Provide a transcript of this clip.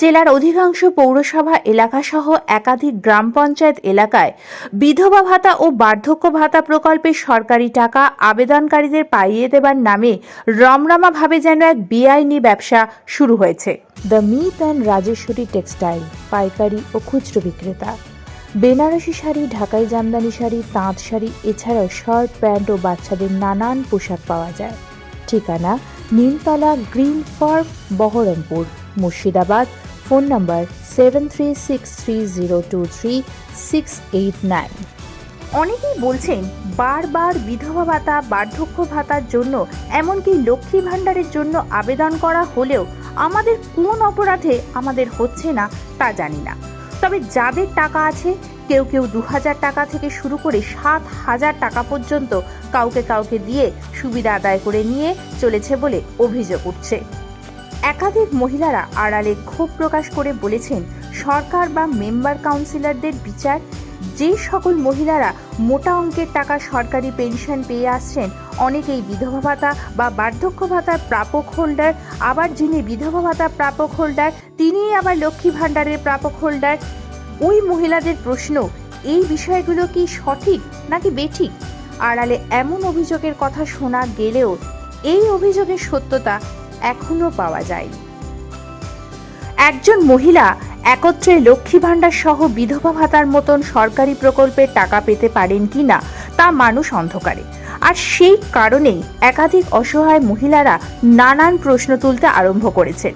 জেলার অধিকাংশ পৌরসভা এলাকাসহ একাধিক গ্রাম পঞ্চায়েত এলাকায় বিধবা ভাতা ও বার্ধক্য ভাতা প্রকল্পে সরকারি টাকা আবেদনকারীদের পাইয়ে দেবার নামে রমরমাভাবে যেন এক বেআইনি ব্যবসা শুরু হয়েছে। The myth and Rajeshwari textile, পাইকারি ও খুচরো বিক্রেতা। বেনারসি শাড়ি, ঢাকাই জামদানি শাড়ি, তাঁত শাড়ি, এছাড়াও শার্ট, প্যান্ট ও বাচ্চাদের নানান পোশাক পাওয়া যায়। ঠিকানা Nimtala green farm Baharampur, Murshidabad phone number seven three six three zero two three six eight nine অনেকেই বলছেন, বারবার বিধবা ভাতা, বার্ধক্য ভাতার জন্য, এমনকি লক্ষ্মী ভাণ্ডারের জন্য আবেদন করা হলেও আমাদের কোন অপরাধে আমাদের হচ্ছে না তা জানি না। তবে যাদের টাকা আছে, কেউ কেউ দু হাজার টাকা থেকে শুরু করে সাত হাজার টাকা পর্যন্ত কাউকে কাউকে দিয়ে সুবিধা আদায় করে নিয়ে চলেছে বলে অভিযোগ উঠছে। একাধিক মহিলারা আড়ালে ক্ষোভ প্রকাশ করে বলেছেন, সরকার বা মেম্বার কাউন্সিলরদের বিচার, যে সকল মহিলারা মোটা অঙ্কের টাকা সরকারি পেনশন পেয়ে আসছেন, অনেকেই বিধবা ভাতা বা বার্ধক্য ভাতার প্রাপক হোল্ডার, আবার যিনি বিধবা ভাতা প্রাপক হোল্ডার, তিনিই আবার লক্ষ্মী ভাণ্ডারের প্রাপক হোল্ডার। ওই মহিলাদের প্রশ্ন, এই বিষয়গুলো কি সঠিক নাকি বেঠিক? আড়ালে এমন অভিযোগের কথা শোনা গেলেও, এই অভিযোগের সত্যতা এখনও পাওয়া যায়নি। একজন মহিলা একত্রে লক্ষ্মী ভাণ্ডার সহ বিধবা ভাতার মতন সরকারি প্রকল্পের টাকা পেতে পারেন কি না তা মানুষ অন্ধকারে। আর সেই কারণেই একাধিক অসহায় মহিলারা নানান প্রশ্ন তুলতে আরম্ভ করেছে